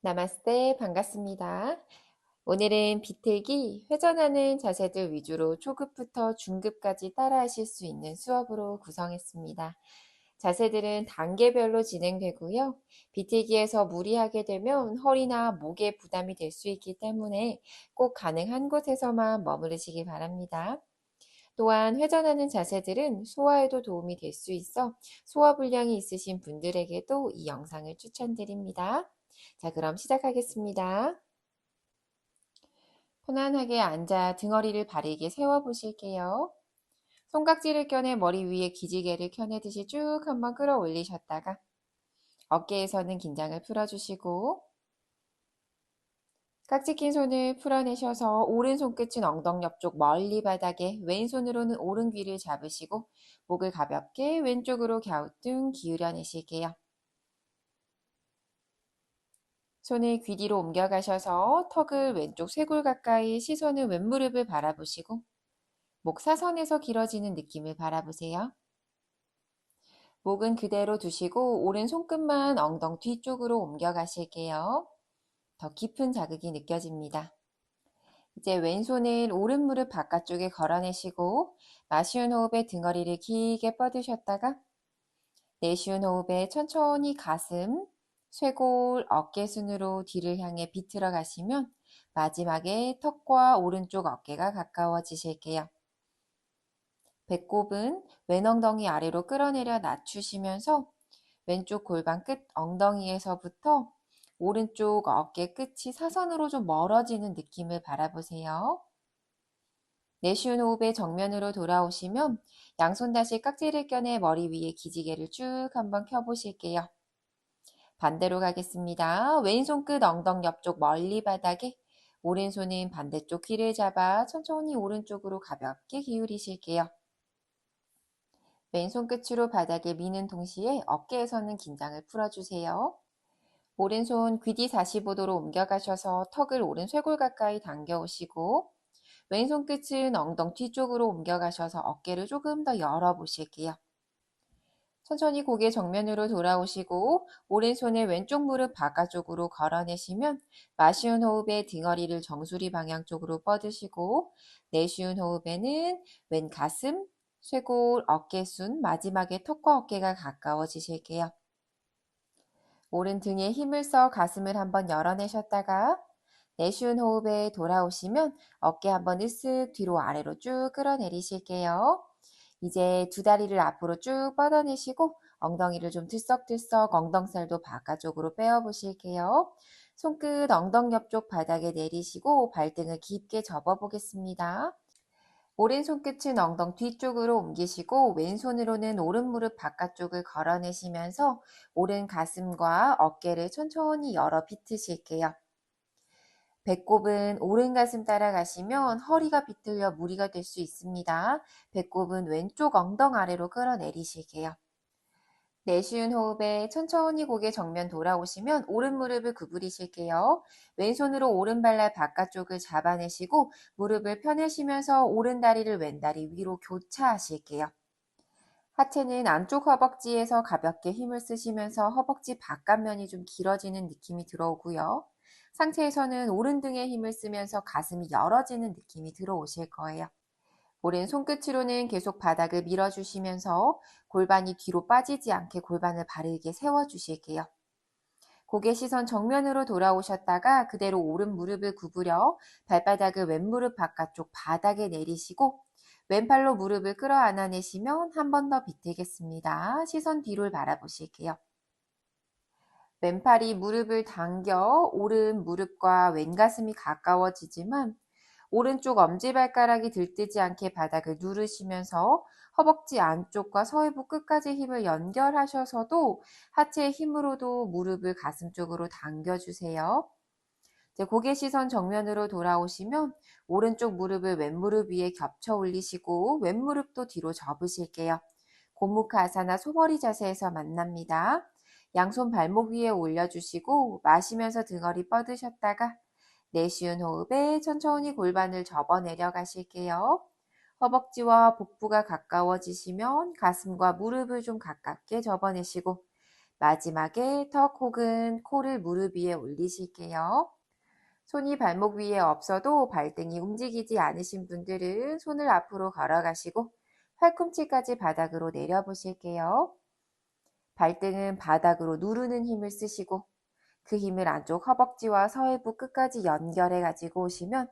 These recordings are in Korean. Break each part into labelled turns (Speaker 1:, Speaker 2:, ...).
Speaker 1: 나마스테 반갑습니다. 오늘은 비틀기 회전하는 자세들 위주로 초급부터 중급까지 따라하실 수 있는 수업으로 구성했습니다. 자세들은 단계별로 진행되고요. 비틀기에서 무리하게 되면 허리나 목에 부담이 될 수 있기 때문에 꼭 가능한 곳에서만 머무르시기 바랍니다. 또한 회전하는 자세들은 소화에도 도움이 될 수 있어 소화 불량이 있으신 분들에게도 이 영상을 추천드립니다. 자, 그럼 시작하겠습니다. 편안하게 앉아 등허리를 바르게 세워 보실게요. 손깍지를 껴내 머리 위에 기지개를 켜내듯이 쭉 한번 끌어 올리셨다가 어깨에서는 긴장을 풀어주시고 깍지 낀 손을 풀어내셔서 오른손 끝은 엉덩이 옆쪽 멀리 바닥에 왼손으로는 오른 귀를 잡으시고 목을 가볍게 왼쪽으로 갸우뚱 기울여 내실게요. 손을 귀 뒤로 옮겨가셔서 턱을 왼쪽 쇄골 가까이 시선을 왼무릎을 바라보시고 목 사선에서 길어지는 느낌을 바라보세요. 목은 그대로 두시고 오른 손끝만 엉덩 뒤쪽으로 옮겨가실게요. 더 깊은 자극이 느껴집니다. 이제 왼손을 오른 무릎 바깥쪽에 걸어내시고 마시운 호흡에 등허리를 길게 뻗으셨다가 내쉬운 호흡에 천천히 가슴, 쇄골, 어깨 순으로 뒤를 향해 비틀어 가시면 마지막에 턱과 오른쪽 어깨가 가까워지실게요. 배꼽은 왼 엉덩이 아래로 끌어내려 낮추시면서 왼쪽 골반 끝 엉덩이에서부터 오른쪽 어깨 끝이 사선으로 좀 멀어지는 느낌을 바라보세요. 내쉬운 호흡에 정면으로 돌아오시면 양손 다시 깍지를 껴내 머리 위에 기지개를 쭉 한번 켜보실게요. 반대로 가겠습니다. 왼손 끝 엉덩이 옆쪽 멀리 바닥에 오른손은 반대쪽 귀를 잡아 천천히 오른쪽으로 가볍게 기울이실게요. 왼손 끝으로 바닥에 미는 동시에 어깨에서는 긴장을 풀어주세요. 오른손 귀 뒤 45도로 옮겨가셔서 턱을 오른 쇄골 가까이 당겨오시고 왼손 끝은 엉덩 뒤쪽으로 옮겨가셔서 어깨를 조금 더 열어보실게요. 천천히 고개 정면으로 돌아오시고 오른손을 왼쪽 무릎 바깥쪽으로 걸어내시면 마쉬운 호흡에 등허리를 정수리 방향 쪽으로 뻗으시고 내쉬운 호흡에는 왼 가슴, 쇄골, 어깨순, 마지막에 턱과 어깨가 가까워지실게요. 오른 등에 힘을 써 가슴을 한번 열어내셨다가 내쉬운 호흡에 돌아오시면 어깨 한번 으쓱 뒤로 아래로 쭉 끌어내리실게요. 이제 두 다리를 앞으로 쭉 뻗어내시고 엉덩이를 좀 들썩들썩 엉덩살도 바깥쪽으로 빼어 보실게요. 손끝 엉덩 옆쪽 바닥에 내리시고 발등을 깊게 접어 보겠습니다. 오른 손 끝은 엉덩 뒤쪽으로 옮기시고 왼손으로는 오른 무릎 바깥쪽을 걸어내시면서 오른 가슴과 어깨를 천천히 열어 비트실게요. 배꼽은 오른 가슴 따라가시면 허리가 비틀려 무리가 될 수 있습니다. 배꼽은 왼쪽 엉덩 아래로 끌어내리실게요. 내쉬운 호흡에 천천히 고개 정면 돌아오시면 오른 무릎을 구부리실게요. 왼손으로 오른 발날 바깥쪽을 잡아내시고 무릎을 펴내시면서 오른 다리를 왼 다리 위로 교차하실게요. 하체는 안쪽 허벅지에서 가볍게 힘을 쓰시면서 허벅지 바깥면이 좀 길어지는 느낌이 들어오고요. 상체에서는 오른 등에 힘을 쓰면서 가슴이 열어지는 느낌이 들어오실 거예요. 오른 손끝으로는 계속 바닥을 밀어주시면서 골반이 뒤로 빠지지 않게 골반을 바르게 세워주실게요. 고개 시선 정면으로 돌아오셨다가 그대로 오른 무릎을 구부려 발바닥을 왼무릎 바깥쪽 바닥에 내리시고 왼팔로 무릎을 끌어안아내시면 한 번 더 비틀겠습니다. 시선 뒤를 바라보실게요. 왼팔이 무릎을 당겨 오른 무릎과 왼가슴이 가까워지지만 오른쪽 엄지발가락이 들뜨지 않게 바닥을 누르시면서 허벅지 안쪽과 서해부 끝까지 힘을 연결하셔서도 하체의 힘으로도 무릎을 가슴 쪽으로 당겨주세요. 고개 시선 정면으로 돌아오시면 오른쪽 무릎을 왼무릎 위에 겹쳐 올리시고 왼무릎도 뒤로 접으실게요. 고무카사나 소머리 자세에서 만납니다. 양손 발목 위에 올려주시고 마시면서 등허리 뻗으셨다가 내쉬운 호흡에 천천히 골반을 접어 내려가실게요. 허벅지와 복부가 가까워지시면 가슴과 무릎을 좀 가깝게 접어내시고 마지막에 턱 혹은 코를 무릎 위에 올리실게요. 손이 발목 위에 없어도 발등이 움직이지 않으신 분들은 손을 앞으로 걸어가시고 팔꿈치까지 바닥으로 내려보실게요. 발등은 바닥으로 누르는 힘을 쓰시고 그 힘을 안쪽 허벅지와 서해부 끝까지 연결해 가지고 오시면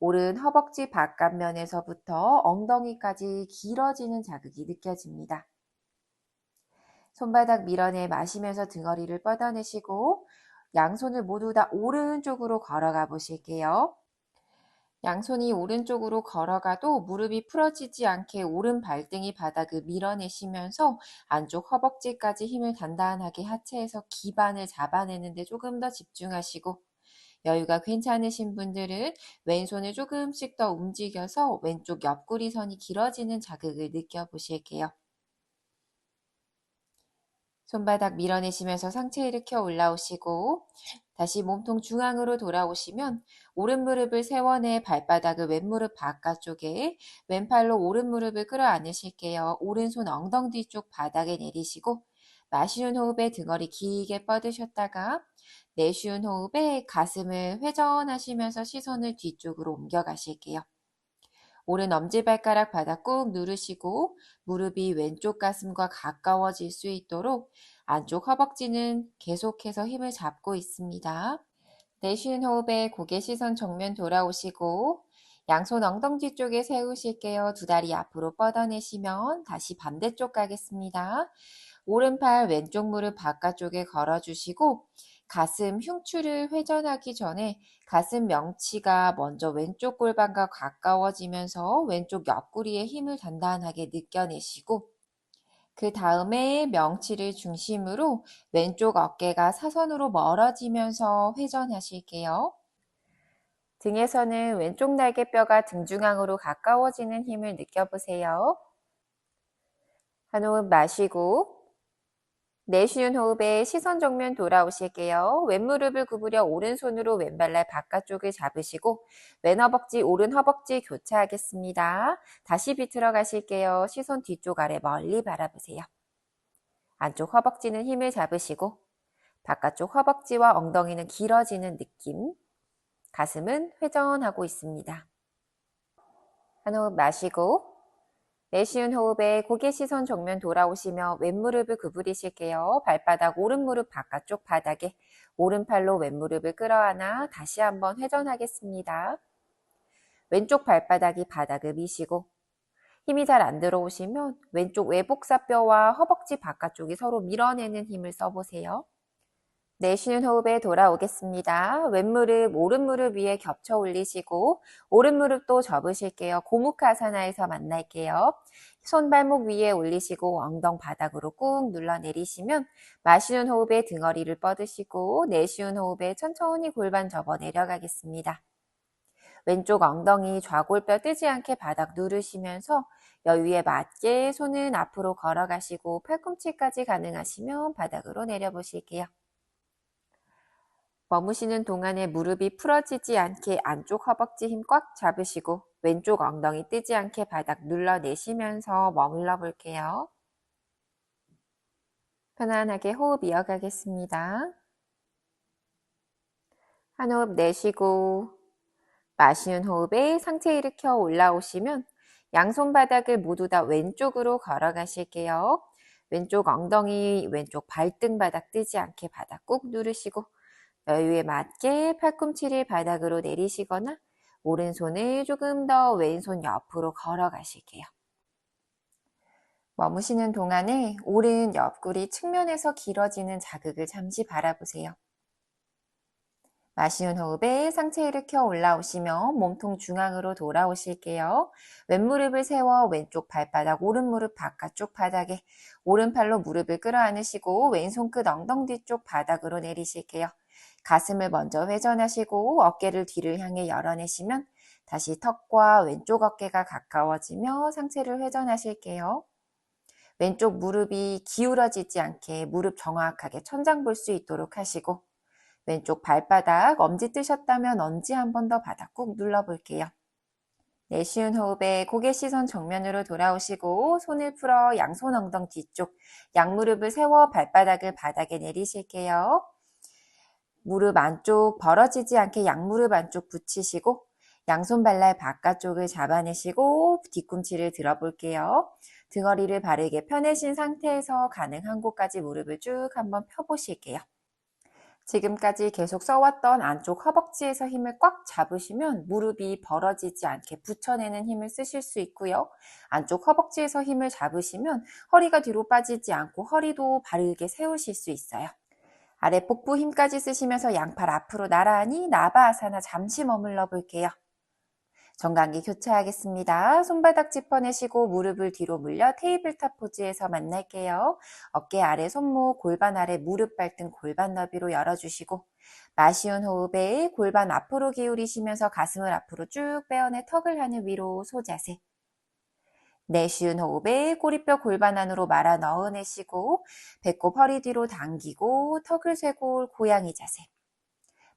Speaker 1: 오른 허벅지 바깥면에서부터 엉덩이까지 길어지는 자극이 느껴집니다. 손바닥 밀어내 마시면서 등허리를 뻗어내시고 양손을 모두 다 오른쪽으로 걸어가 보실게요. 양손이 오른쪽으로 걸어가도 무릎이 풀어지지 않게 오른 발등이 바닥을 밀어내시면서 안쪽 허벅지까지 힘을 단단하게 하체에서 기반을 잡아내는데 조금 더 집중하시고 여유가 괜찮으신 분들은 왼손을 조금씩 더 움직여서 왼쪽 옆구리 선이 길어지는 자극을 느껴보실게요. 손바닥 밀어내시면서 상체 일으켜 올라오시고 다시 몸통 중앙으로 돌아오시면 오른 무릎을 세워내 발바닥을 왼무릎 바깥쪽에 왼팔로 오른 무릎을 끌어안으실게요. 오른손 엉덩 뒤쪽 바닥에 내리시고 마시는 호흡에 등허리 길게 뻗으셨다가 내쉬는 호흡에 가슴을 회전하시면서 시선을 뒤쪽으로 옮겨가실게요. 오른 엄지발가락 바닥 꾹 누르시고 무릎이 왼쪽 가슴과 가까워질 수 있도록 안쪽 허벅지는 계속해서 힘을 잡고 있습니다. 내쉬는 호흡에 고개 시선 정면 돌아오시고 양손 엉덩지 쪽에 세우실게요. 두 다리 앞으로 뻗어내시면 다시 반대쪽 가겠습니다. 오른팔 왼쪽 무릎 바깥쪽에 걸어주시고 가슴 흉추를 회전하기 전에 가슴 명치가 먼저 왼쪽 골반과 가까워지면서 왼쪽 옆구리에 힘을 단단하게 느껴내시고 그 다음에 명치를 중심으로 왼쪽 어깨가 사선으로 멀어지면서 회전하실게요. 등에서는 왼쪽 날개뼈가 등 중앙으로 가까워지는 힘을 느껴보세요. 한 호흡 마시고 내쉬는 호흡에 시선 정면 돌아오실게요. 왼무릎을 구부려 오른손으로 왼발날 바깥쪽을 잡으시고 왼 허벅지, 오른 허벅지 교차하겠습니다. 다시 비틀어 가실게요. 시선 뒤쪽 아래 멀리 바라보세요. 안쪽 허벅지는 힘을 잡으시고 바깥쪽 허벅지와 엉덩이는 길어지는 느낌. 가슴은 회전하고 있습니다. 한 호흡 마시고 내쉬운 호흡에 고개 시선 정면 돌아오시며 왼무릎을 구부리실게요. 발바닥 오른무릎 바깥쪽 바닥에 오른팔로 왼무릎을 끌어안아 다시 한번 회전하겠습니다. 왼쪽 발바닥이 바닥을 미시고 힘이 잘 안 들어오시면 왼쪽 외복사뼈와 허벅지 바깥쪽이 서로 밀어내는 힘을 써보세요. 내쉬는 호흡에 돌아오겠습니다. 왼무릎, 오른무릎 위에 겹쳐 올리시고 오른무릎도 접으실게요. 고무카사나에서 만날게요. 손발목 위에 올리시고 엉덩 바닥으로 꾹 눌러 내리시면 마시는 호흡에 등허리를 뻗으시고 내쉬는 호흡에 천천히 골반 접어 내려가겠습니다. 왼쪽 엉덩이 좌골뼈 뜨지 않게 바닥 누르시면서 여유에 맞게 손은 앞으로 걸어가시고 팔꿈치까지 가능하시면 바닥으로 내려보실게요. 머무시는 동안에 무릎이 풀어지지 않게 안쪽 허벅지 힘 꽉 잡으시고 왼쪽 엉덩이 뜨지 않게 바닥 눌러내시면서 머물러 볼게요. 편안하게 호흡 이어가겠습니다. 한 호흡 내쉬고 마시는 호흡에 상체 일으켜 올라오시면 양손 바닥을 모두 다 왼쪽으로 걸어가실게요. 왼쪽 엉덩이, 왼쪽 발등 바닥 뜨지 않게 바닥 꾹 누르시고 여유에 맞게 팔꿈치를 바닥으로 내리시거나 오른손을 조금 더 왼손 옆으로 걸어가실게요. 머무시는 동안에 오른 옆구리 측면에서 길어지는 자극을 잠시 바라보세요. 마시는 호흡에 상체 일으켜 올라오시며 몸통 중앙으로 돌아오실게요. 왼무릎을 세워 왼쪽 발바닥, 오른무릎 바깥쪽 바닥에 오른팔로 무릎을 끌어안으시고 왼손 끝 엉덩 뒤쪽 바닥으로 내리실게요. 가슴을 먼저 회전하시고 어깨를 뒤를 향해 열어내시면 다시 턱과 왼쪽 어깨가 가까워지며 상체를 회전하실게요. 왼쪽 무릎이 기울어지지 않게 무릎 정확하게 천장 볼 수 있도록 하시고 왼쪽 발바닥 엄지 뜨셨다면 엄지 한 번 더 바닥 꾹 눌러볼게요. 내쉬운 호흡에 고개 시선 정면으로 돌아오시고 손을 풀어 양손 엉덩 뒤쪽 양무릎을 세워 발바닥을 바닥에 내리실게요. 무릎 안쪽 벌어지지 않게 양무릎 안쪽 붙이시고 양손 발날 바깥쪽을 잡아내시고 뒤꿈치를 들어볼게요. 등허리를 바르게 펴내신 상태에서 가능한 곳까지 무릎을 쭉 한번 펴보실게요. 지금까지 계속 써왔던 안쪽 허벅지에서 힘을 꽉 잡으시면 무릎이 벌어지지 않게 붙여내는 힘을 쓰실 수 있고요. 안쪽 허벅지에서 힘을 잡으시면 허리가 뒤로 빠지지 않고 허리도 바르게 세우실 수 있어요. 아래 복부 힘까지 쓰시면서 양팔 앞으로 나란히 나바아사나 잠시 머물러 볼게요. 정강기 교차하겠습니다. 손바닥 짚어내시고 무릎을 뒤로 물려 테이블탑 포즈에서 만날게요. 어깨 아래 손목, 골반 아래 무릎 발등 골반 너비로 열어주시고 마시운 호흡에 골반 앞으로 기울이시면서 가슴을 앞으로 쭉 빼어내 턱을 하늘 위로 소자세 내쉬운 호흡에 꼬리뼈 골반 안으로 말아 넣어내시고 배꼽 허리 뒤로 당기고 턱을 쇄골 고양이 자세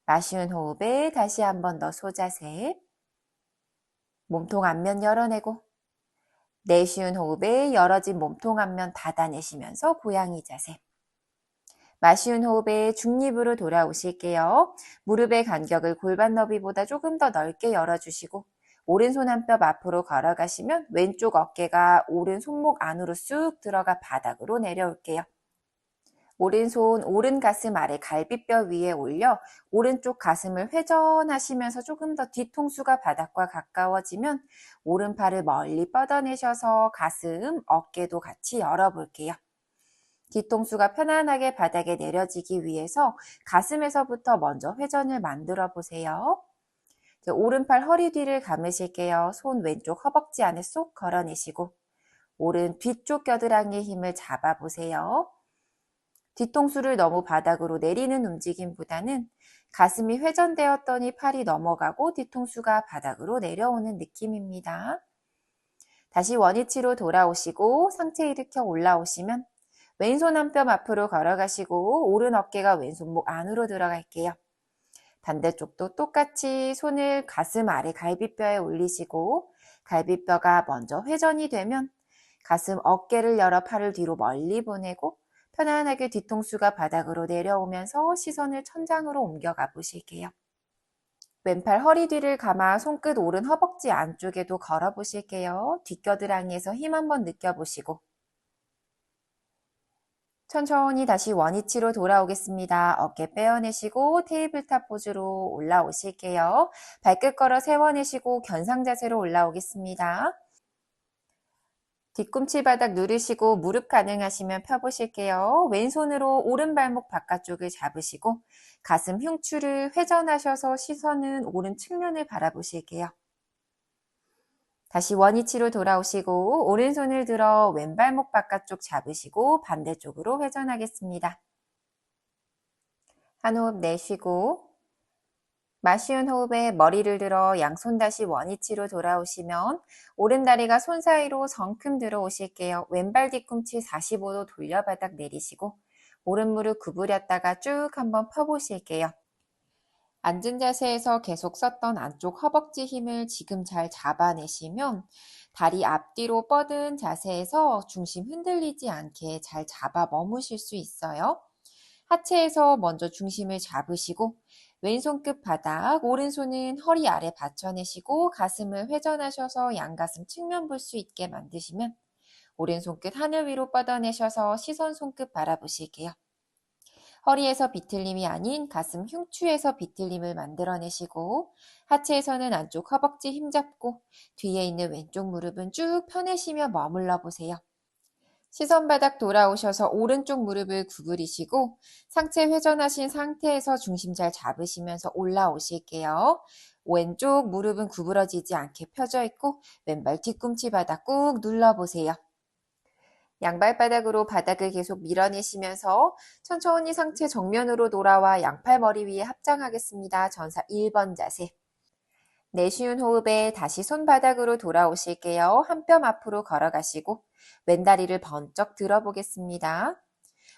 Speaker 1: 마시운 호흡에 다시 한 번 더 소자세 몸통 앞면 열어내고 내쉬운 호흡에 열어진 몸통 앞면 닫아내시면서 고양이 자세. 마쉬운 호흡에 중립으로 돌아오실게요. 무릎의 간격을 골반 너비보다 조금 더 넓게 열어주시고 오른손 한 뼘 앞으로 걸어가시면 왼쪽 어깨가 오른 손목 안으로 쑥 들어가 바닥으로 내려올게요. 오른손 오른 가슴 아래 갈비뼈 위에 올려 오른쪽 가슴을 회전하시면서 조금 더 뒤통수가 바닥과 가까워지면 오른팔을 멀리 뻗어내셔서 가슴, 어깨도 같이 열어볼게요. 뒤통수가 편안하게 바닥에 내려지기 위해서 가슴에서부터 먼저 회전을 만들어 보세요. 오른팔 허리 뒤를 감으실게요. 손 왼쪽 허벅지 안에 쏙 걸어내시고 오른 뒤쪽 겨드랑이 힘을 잡아보세요. 뒤통수를 너무 바닥으로 내리는 움직임보다는 가슴이 회전되었더니 팔이 넘어가고 뒤통수가 바닥으로 내려오는 느낌입니다. 다시 원위치로 돌아오시고 상체 일으켜 올라오시면 왼손 한 뼘 앞으로 걸어가시고 오른 어깨가 왼손목 안으로 들어갈게요. 반대쪽도 똑같이 손을 가슴 아래 갈비뼈에 올리시고 갈비뼈가 먼저 회전이 되면 가슴 어깨를 열어 팔을 뒤로 멀리 보내고 편안하게 뒤통수가 바닥으로 내려오면서 시선을 천장으로 옮겨가 보실게요. 왼팔 허리 뒤를 감아 손끝 오른 허벅지 안쪽에도 걸어 보실게요. 뒷겨드랑이에서 힘 한번 느껴보시고 천천히 다시 원위치로 돌아오겠습니다. 어깨 빼어내시고 테이블탑 포즈로 올라오실게요. 발끝 걸어 세워내시고 견상 자세로 올라오겠습니다. 뒤꿈치 바닥 누르시고 무릎 가능하시면 펴보실게요. 왼손으로 오른 발목 바깥쪽을 잡으시고 가슴 흉추를 회전하셔서 시선은 오른 측면을 바라보실게요. 다시 원위치로 돌아오시고 오른손을 들어 왼발목 바깥쪽 잡으시고 반대쪽으로 회전하겠습니다. 한 호흡 내쉬고 마쉬운 호흡에 머리를 들어 양손 다시 원위치로 돌아오시면 오른 다리가 손 사이로 성큼 들어오실게요. 왼발 뒤꿈치 45도 돌려 바닥 내리시고 오른 무릎 구부렸다가 쭉 한번 펴보실게요. 앉은 자세에서 계속 썼던 안쪽 허벅지 힘을 지금 잘 잡아내시면 다리 앞뒤로 뻗은 자세에서 중심 흔들리지 않게 잘 잡아 머무실 수 있어요. 하체에서 먼저 중심을 잡으시고 왼손 끝 바닥, 오른손은 허리 아래 받쳐내시고 가슴을 회전하셔서 양가슴 측면 볼 수 있게 만드시면 오른 손 끝 하늘 위로 뻗어내셔서 시선 손끝 바라보실게요. 허리에서 비틀림이 아닌 가슴 흉추에서 비틀림을 만들어내시고 하체에서는 안쪽 허벅지 힘 잡고 뒤에 있는 왼쪽 무릎은 쭉 펴내시며 머물러 보세요. 시선 바닥 돌아오셔서 오른쪽 무릎을 구부리시고 상체 회전하신 상태에서 중심 잘 잡으시면서 올라오실게요. 왼쪽 무릎은 구부러지지 않게 펴져 있고 왼발 뒤꿈치 바닥 꾹 눌러보세요. 양발 바닥으로 바닥을 계속 밀어내시면서 천천히 상체 정면으로 돌아와 양팔 머리 위에 합장하겠습니다. 전사 1번 자세. 내쉬운 호흡에 다시 손바닥으로 돌아오실게요. 한 뼘 앞으로 걸어가시고 왼다리를 번쩍 들어보겠습니다.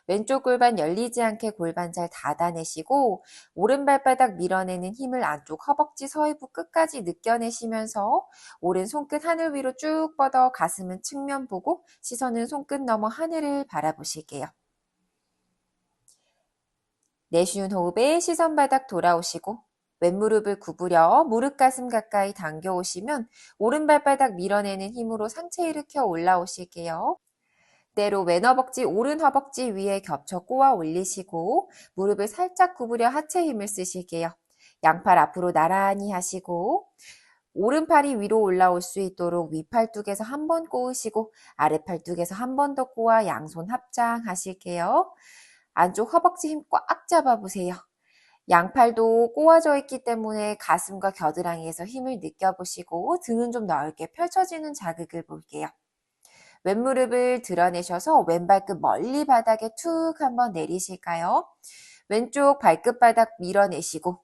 Speaker 1: 왼쪽 골반 열리지 않게 골반 잘 닫아내시고 오른 발바닥 밀어내는 힘을 안쪽 허벅지 서해부 끝까지 느껴내시면서 오른 손끝 하늘 위로 쭉 뻗어 가슴은 측면 보고 시선은 손끝 넘어 하늘을 바라보실게요. 내쉬운 호흡에 시선 바닥 돌아오시고 왼무릎을 구부려 무릎 가슴 가까이 당겨 오시면 오른 발바닥 밀어내는 힘으로 상체 일으켜 올라오실게요. 때로 왼 허벅지, 오른 허벅지 위에 겹쳐 꼬아 올리시고 무릎을 살짝 구부려 하체 힘을 쓰실게요. 양팔 앞으로 나란히 하시고 오른팔이 위로 올라올 수 있도록 위팔뚝에서 한 번 꼬으시고 아래팔뚝에서 한 번 더 꼬아 양손 합장 하실게요. 안쪽 허벅지 힘 꽉 잡아보세요. 양팔도 꼬아져 있기 때문에 가슴과 겨드랑이에서 힘을 느껴보시고 등은 좀 넓게 펼쳐지는 자극을 볼게요. 왼무릎을 드러내셔서 왼발끝 멀리 바닥에 툭 한번 내리실까요? 왼쪽 발끝 바닥 밀어내시고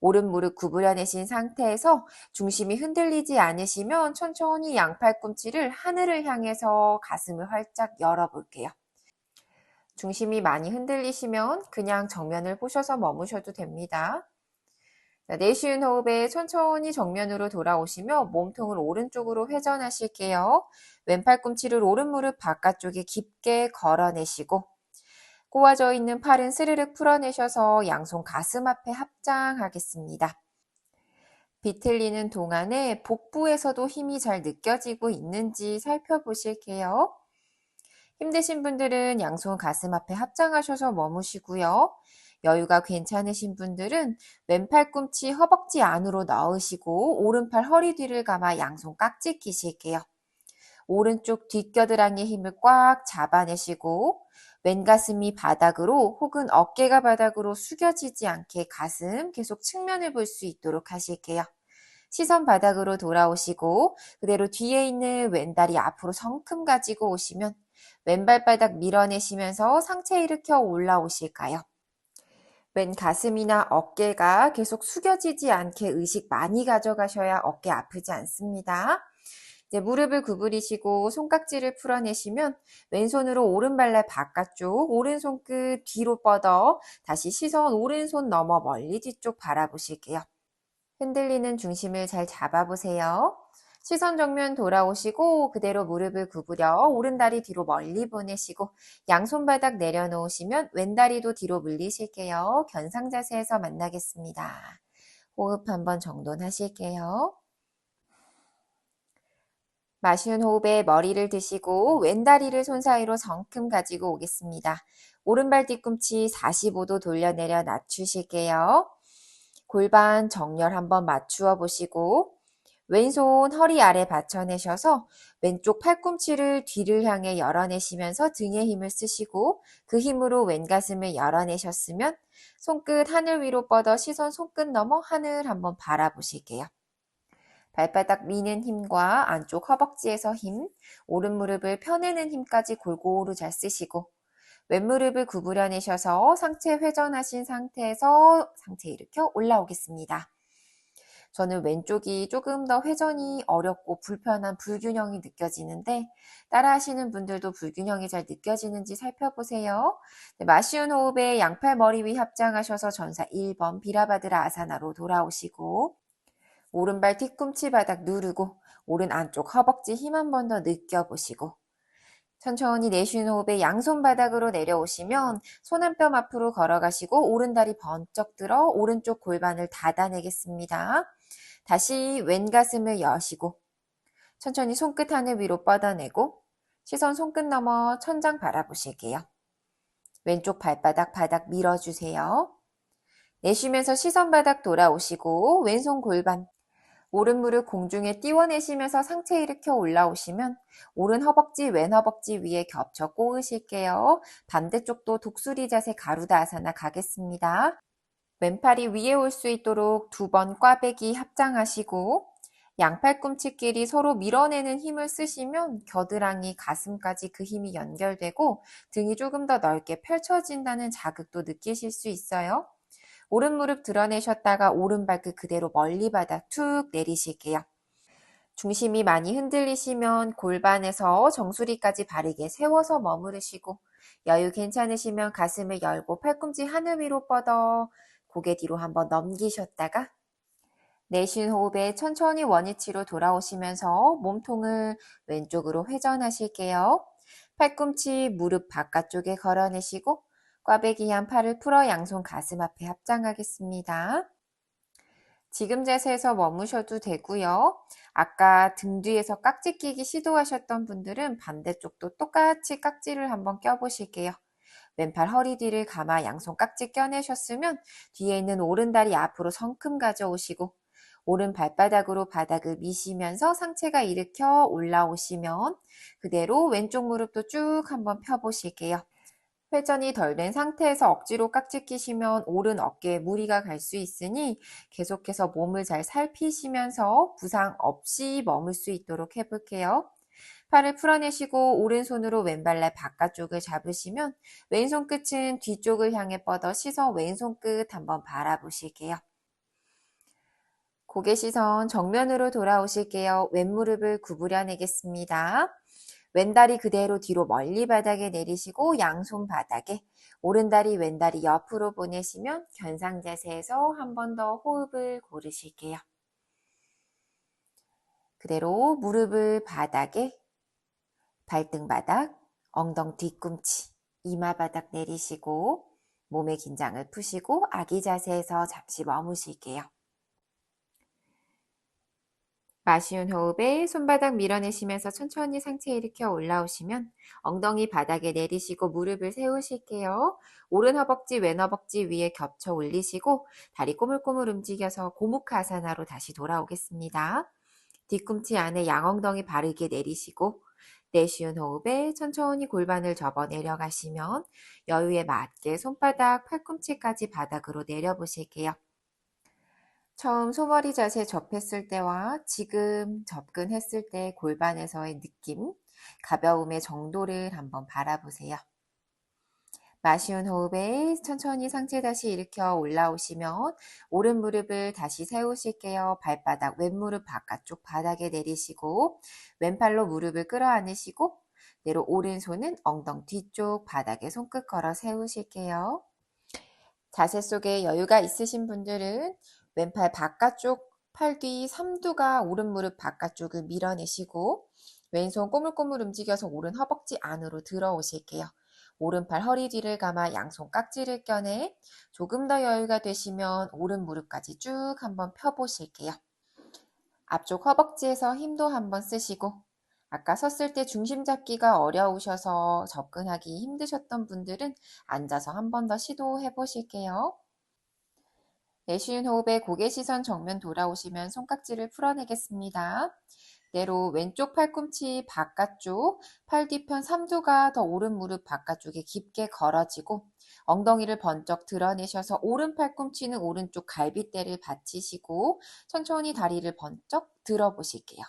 Speaker 1: 오른 무릎 구부려내신 상태에서 중심이 흔들리지 않으시면 천천히 양팔 꿈치를 하늘을 향해서 가슴을 활짝 열어볼게요. 중심이 많이 흔들리시면 그냥 정면을 보셔서 머무셔도 됩니다. 자, 내쉬는 호흡에 천천히 정면으로 돌아오시며 몸통을 오른쪽으로 회전하실게요. 왼팔 꿈치를 오른 무릎 바깥쪽에 깊게 걸어내시고 꼬아져 있는 팔은 스르륵 풀어내셔서 양손 가슴 앞에 합장하겠습니다. 비틀리는 동안에 복부에서도 힘이 잘 느껴지고 있는지 살펴보실게요. 힘드신 분들은 양손 가슴 앞에 합장하셔서 머무시고요. 여유가 괜찮으신 분들은 왼팔 꿈치 허벅지 안으로 넣으시고 오른팔 허리 뒤를 감아 양손 깍지 끼실게요. 오른쪽 뒷겨드랑이 힘을 꽉 잡아내시고 왼 가슴이 바닥으로 혹은 어깨가 바닥으로 숙여지지 않게 가슴 계속 측면을 볼 수 있도록 하실게요. 시선 바닥으로 돌아오시고 그대로 뒤에 있는 왼다리 앞으로 성큼 가지고 오시면 왼발바닥 밀어내시면서 상체 일으켜 올라오실까요? 왼 가슴이나 어깨가 계속 숙여지지 않게 의식 많이 가져가셔야 어깨 아프지 않습니다. 이제 무릎을 구부리시고 손깍지를 풀어내시면 왼손으로 오른발날 바깥쪽, 오른손 끝 뒤로 뻗어 다시 시선 오른손 넘어 멀리 뒤쪽 바라보실게요. 흔들리는 중심을 잘 잡아보세요. 시선 정면 돌아오시고 그대로 무릎을 구부려 오른다리 뒤로 멀리 보내시고 양손바닥 내려놓으시면 왼다리도 뒤로 물리실게요. 견상 자세에서 만나겠습니다. 호흡 한번 정돈하실게요. 마시는 호흡에 머리를 드시고 왼다리를 손 사이로 성큼 가지고 오겠습니다. 오른발 뒤꿈치 45도 돌려 내려 낮추실게요. 골반 정렬 한번 맞추어 보시고 왼손 허리 아래 받쳐내셔서 왼쪽 팔꿈치를 뒤를 향해 열어내시면서 등에 힘을 쓰시고 그 힘으로 왼가슴을 열어내셨으면 손끝 하늘 위로 뻗어 시선 손끝 넘어 하늘 한번 바라보실게요. 발바닥 미는 힘과 안쪽 허벅지에서 힘, 오른 무릎을 펴내는 힘까지 골고루 잘 쓰시고 왼무릎을 구부려내셔서 상체 회전하신 상태에서 상체 일으켜 올라오겠습니다. 저는 왼쪽이 조금 더 회전이 어렵고 불편한 불균형이 느껴지는데 따라 하시는 분들도 불균형이 잘 느껴지는지 살펴보세요. 네, 마시운 호흡에 양팔 머리 위 합장하셔서 전사 1번 비라바드라 아사나로 돌아오시고 오른발 뒤꿈치 바닥 누르고 오른 안쪽 허벅지 힘 한 번 더 느껴보시고 천천히 내쉬는 호흡에 양손 바닥으로 내려오시면 손 한 뼘 앞으로 걸어가시고 오른 다리 번쩍 들어 오른쪽 골반을 닫아내겠습니다. 다시 왼 가슴을 여시고 천천히 손끝 하늘 위로 뻗어내고 시선 손끝 넘어 천장 바라보실게요. 왼쪽 발바닥 바닥 밀어주세요. 내쉬면서 시선 바닥 돌아오시고 왼손 골반 오른 무릎 공중에 띄워내시면서 상체 일으켜 올라오시면 오른 허벅지 왼 허벅지 위에 겹쳐 꼬으실게요. 반대쪽도 독수리 자세 가루다 아사나 가겠습니다. 왼팔이 위에 올 수 있도록 두 번 꽈배기 합장하시고 양팔 꿈치끼리 서로 밀어내는 힘을 쓰시면 겨드랑이 가슴까지 그 힘이 연결되고 등이 조금 더 넓게 펼쳐진다는 자극도 느끼실 수 있어요. 오른 무릎 드러내셨다가 오른 발끝 그대로 멀리 바닥 툭 내리실게요. 중심이 많이 흔들리시면 골반에서 정수리까지 바르게 세워서 머무르시고 여유 괜찮으시면 가슴을 열고 팔꿈치 하늘 위로 뻗어 고개 뒤로 한번 넘기셨다가 내쉬는 호흡에 천천히 원위치로 돌아오시면서 몸통을 왼쪽으로 회전하실게요. 팔꿈치 무릎 바깥쪽에 걸어내시고 꽈배기 한 팔을 풀어 양손 가슴 앞에 합장하겠습니다. 지금 자세에서 머무셔도 되고요. 아까 등 뒤에서 깍지 끼기 시도하셨던 분들은 반대쪽도 똑같이 깍지를 한번 껴보실게요. 왼팔 허리 뒤를 감아 양손 깍지 껴내셨으면 뒤에 있는 오른다리 앞으로 성큼 가져오시고 오른 발바닥으로 바닥을 미시면서 상체가 일으켜 올라오시면 그대로 왼쪽 무릎도 쭉 한번 펴보실게요. 회전이 덜 된 상태에서 억지로 깍지 끼시면 오른 어깨에 무리가 갈 수 있으니 계속해서 몸을 잘 살피시면서 부상 없이 머물 수 있도록 해볼게요. 팔을 풀어내시고 오른손으로 왼발날 바깥쪽을 잡으시면 왼손 끝은 뒤쪽을 향해 뻗어 시선 왼손 끝 한번 바라보실게요. 고개 시선 정면으로 돌아오실게요. 왼무릎을 구부려 내겠습니다. 왼다리 그대로 뒤로 멀리 바닥에 내리시고 양손 바닥에 오른다리 왼다리 옆으로 보내시면 견상 자세에서 한 번 더 호흡을 고르실게요. 그대로 무릎을 바닥에 발등 바닥, 엉덩 뒤꿈치, 이마 바닥 내리시고 몸의 긴장을 푸시고 아기 자세에서 잠시 머무실게요. 마시운 호흡에 손바닥 밀어내시면서 천천히 상체 일으켜 올라오시면 엉덩이 바닥에 내리시고 무릎을 세우실게요. 오른 허벅지, 왼 허벅지 위에 겹쳐 올리시고 다리 꼬물꼬물 움직여서 고무카사나로 다시 돌아오겠습니다. 뒤꿈치 안에 양엉덩이 바르게 내리시고 내쉬운 호흡에 천천히 골반을 접어 내려가시면 여유에 맞게 손바닥, 팔꿈치까지 바닥으로 내려보실게요. 처음 소머리 자세 접했을 때와 지금 접근했을 때 골반에서의 느낌, 가벼움의 정도를 한번 바라보세요. 마시운 호흡에 천천히 상체 다시 일으켜 올라오시면 오른 무릎을 다시 세우실게요. 발바닥 왼무릎 바깥쪽 바닥에 내리시고 왼팔로 무릎을 끌어안으시고 내로 오른손은 엉덩 뒤쪽 바닥에 손끝 걸어 세우실게요. 자세 속에 여유가 있으신 분들은 왼팔 바깥쪽 팔 뒤 삼두가 오른 무릎 바깥쪽을 밀어내시고 왼손 꼬물꼬물 움직여서 오른 허벅지 안으로 들어오실게요. 오른팔 허리 뒤를 감아 양손 깍지를 껴내 조금 더 여유가 되시면 오른 무릎까지 쭉 한번 펴보실게요. 앞쪽 허벅지에서 힘도 한번 쓰시고 아까 섰을 때 중심 잡기가 어려우셔서 접근하기 힘드셨던 분들은 앉아서 한 번 더 시도해 보실게요. 내쉬는 호흡에 고개 시선 정면 돌아오시면 손깍지를 풀어내겠습니다. 내로 왼쪽 팔꿈치 바깥쪽 팔 뒤편 삼두가 더 오른 무릎 바깥쪽에 깊게 걸어지고 엉덩이를 번쩍 드러내셔서 오른 팔꿈치는 오른쪽 갈비대를 받치시고 천천히 다리를 번쩍 들어보실게요.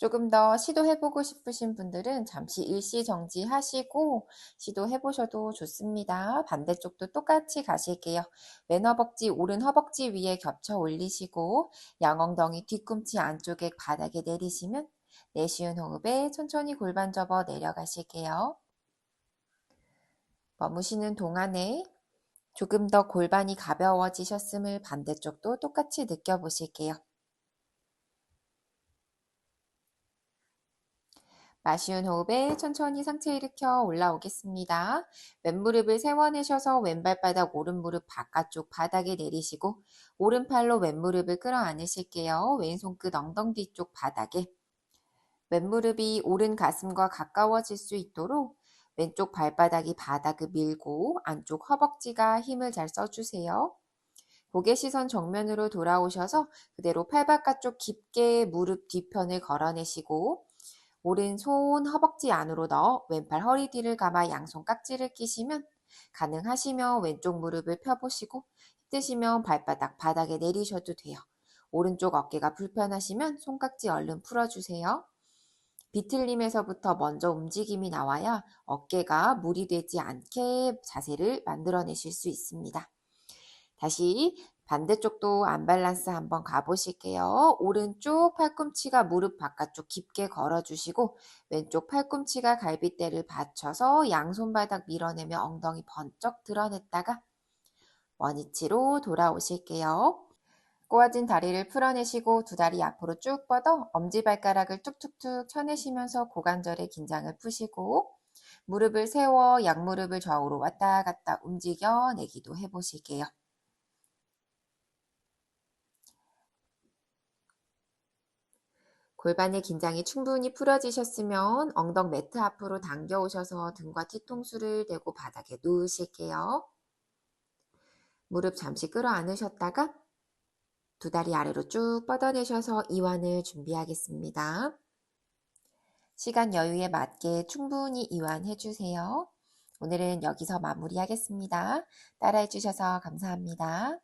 Speaker 1: 조금 더 시도해보고 싶으신 분들은 잠시 일시 정지하시고 시도해보셔도 좋습니다. 반대쪽도 똑같이 가실게요. 왼 허벅지, 오른 허벅지 위에 겹쳐 올리시고 양엉덩이 뒤꿈치 안쪽에 바닥에 내리시면 내쉬운 호흡에 천천히 골반 접어 내려가실게요. 머무시는 동안에 조금 더 골반이 가벼워지셨음을 반대쪽도 똑같이 느껴보실게요. 마쉬운 호흡에 천천히 상체 일으켜 올라오겠습니다. 왼무릎을 세워내셔서 왼발바닥 오른무릎 바깥쪽 바닥에 내리시고 오른팔로 왼무릎을 끌어안으실게요. 왼손 끝 엉덩 뒤쪽 바닥에 왼무릎이 오른 가슴과 가까워질 수 있도록 왼쪽 발바닥이 바닥을 밀고 안쪽 허벅지가 힘을 잘 써주세요. 고개 시선 정면으로 돌아오셔서 그대로 팔 바깥쪽 깊게 무릎 뒤편을 걸어내시고 오른손 허벅지 안으로 넣어 왼팔 허리 뒤를 감아 양손 깍지를 끼시면 가능하시면 왼쪽 무릎을 펴보시고 힘드시면 발바닥 바닥에 내리셔도 돼요. 오른쪽 어깨가 불편하시면 손깍지 얼른 풀어주세요. 비틀림에서부터 먼저 움직임이 나와야 어깨가 무리되지 않게 자세를 만들어내실 수 있습니다. 다시 반대쪽도 안밸런스 한번 가보실게요. 오른쪽 팔꿈치가 무릎 바깥쪽 깊게 걸어주시고 왼쪽 팔꿈치가 갈비대를 받쳐서 양손바닥 밀어내며 엉덩이 번쩍 드러냈다가 원위치로 돌아오실게요. 꼬아진 다리를 풀어내시고 두 다리 앞으로 쭉 뻗어 엄지발가락을 툭툭툭 쳐내시면서 고관절의 긴장을 푸시고 무릎을 세워 양무릎을 좌우로 왔다 갔다 움직여 내기도 해보실게요. 골반의 긴장이 충분히 풀어지셨으면 엉덩 매트 앞으로 당겨 오셔서 등과 뒤통수를 대고 바닥에 누우실게요. 무릎 잠시 끌어안으셨다가 두 다리 아래로 쭉 뻗어내셔서 이완을 준비하겠습니다. 시간 여유에 맞게 충분히 이완해 주세요. 오늘은 여기서 마무리하겠습니다. 따라해 주셔서 감사합니다.